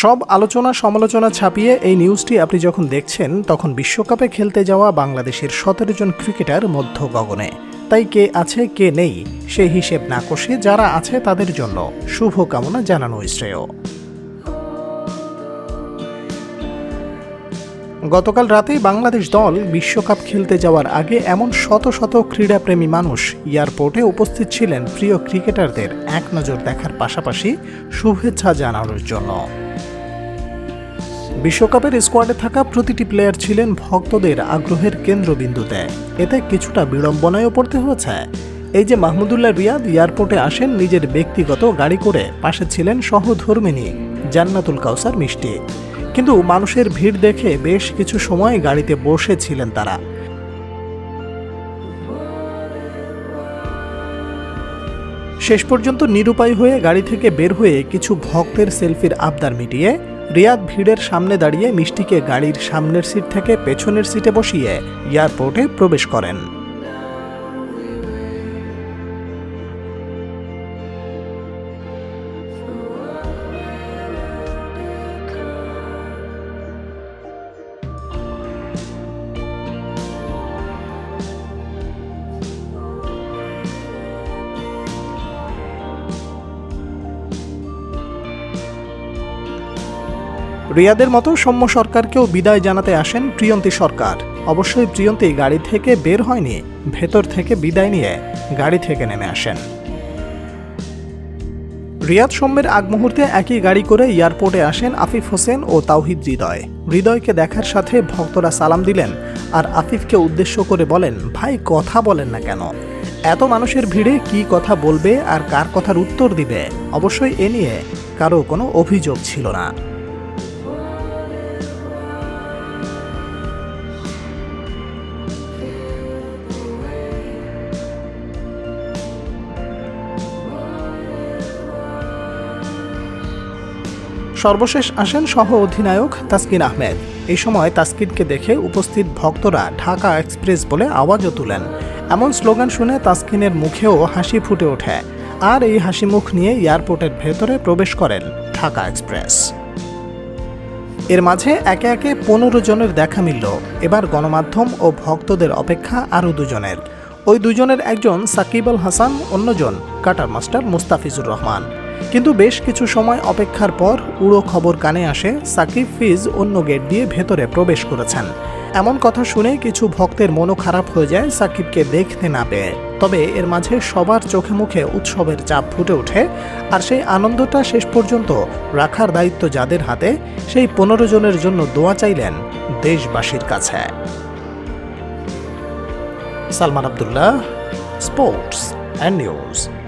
সব আলোচনা সমালোচনা ছাপিয়ে এই নিউজটি আপনি যখন দেখছেন, তখন বিশ্বকাপে খেলতে যাওয়া বাংলাদেশের সতেরো জন ক্রিকেটার মধ্য গগনে তাই কে আছে, কে নেই, সে হিসেব না কষে যারা আছে তাদের জন্য শুভকামনা জানানো শ্রেয়। গতকাল রাতে বাংলাদেশ দল বিশ্বকাপ খেলতে যাওয়ার আগে এমন শত শত ক্রীড়াপ্রেমী মানুষ এয়ারপোর্টে উপস্থিত ছিলেন প্রিয় ক্রিকেটারদের এক নজর দেখার পাশাপাশি শুভেচ্ছা জানানোর জন্য। বিশ্বকাপের স্কোয়াডে থাকা প্রতিটি প্লেয়ার ছিলেন ভক্তদের আগ্রহের কেন্দ্রবিন্দুতে। এতে কিছুটা বিড়ম্বনায়ও পড়তে হয়েছে। এই যে মাহমুদুল্লাহ রিয়াদ এয়ারপোর্টে আসেন, নিজের ব্যক্তিগত গাড়ি করে পাশে ছিলেন সহধর্মিনী জান্নাতুল কাউসার মিষ্টি। কিন্তু মানুষের ভিড় দেখে বেশ কিছু সময় গাড়িতে বসেছিলেন তারা। শেষ পর্যন্ত নিরুপায় হয়ে গাড়ি থেকে বের হয়ে কিছু ভক্তের সেলফির আবদার মিটিয়ে রিয়াদ ভিড়ের সামনে দাঁড়িয়ে মিষ্টিকে গাড়ির সামনের সিট থেকে পেছনের সিটে বসিয়ে এয়ারপোর্টে প্রবেশ করেন। রিয়াদের মতো সৌম্য সরকারকেও বিদায় জানাতে আসেন প্রিয়ন্তী সরকার। অবশ্যই প্রিয়ন্তী গাড়ি থেকে বের হয়নি, ভেতর থেকে বিদায় নিয়ে গাড়ি থেকে নেমে আসেন। রিয়াদ সৌম্যের আগ মুহূর্তে একই গাড়ি করে এয়ারপোর্টে আসেন আফিফ হোসেন ও তাওহিদ হৃদয়। হৃদয়কে দেখার সাথে ভক্তরা সালাম দিলেন আর আফিফকে উদ্দেশ্য করে বলেন, ভাই, কথা বলেন না কেন? এত মানুষের ভিড়ে কি কথা বলবে আর কার কথার উত্তর দিবে? অবশ্যই এ নিয়ে কারও কোনো অভিযোগ ছিল না। সর্বশেষ আসেন সহ অধিনায়ক তাসকিন আহমেদ। এই সময় তাসকিনকে দেখে উপস্থিত ভক্তরা ঢাকা এক্সপ্রেস বলে আওয়াজও তুলেন। এমন স্লোগান শুনে তাসকিনের মুখেও হাসি ফুটে ওঠে। আর এই হাসি মুখ নিয়ে এয়ারপোর্টের ভেতরে প্রবেশ করেন ঢাকা এক্সপ্রেস। এর মাঝে একে একে পনেরো জনের দেখা মিলল। এবার গণমাধ্যম ও ভক্তদের অপেক্ষা আরও দুজনের। ওই দুজনের একজন সাকিব আল হাসান, অন্যজন কাটার মাস্টার মুস্তাফিজুর রহমান। কিন্তু বেশ কিছু সময় অপেক্ষার পর উড়ো খবর কানে আসে সাকিব ফিজ অন্য গেট দিয়ে ভেতরে প্রবেশ করেছেন। এমন কথা শুনে কিছু ভক্তের মনও খারাপ হয়ে যায় সাকিবকে দেখতে না পেয়ে। তবে এর মাঝে সবার চোখে মুখে উৎসবের চাপ ফুটে ওঠে আর সেই আনন্দটা শেষ পর্যন্ত রাখার দায়িত্ব যাদের হাতে, সেই পনেরো জনের জন্য দোয়া চাইলেন দেশবাসীর কাছে। Salman Abdullah, sports and news.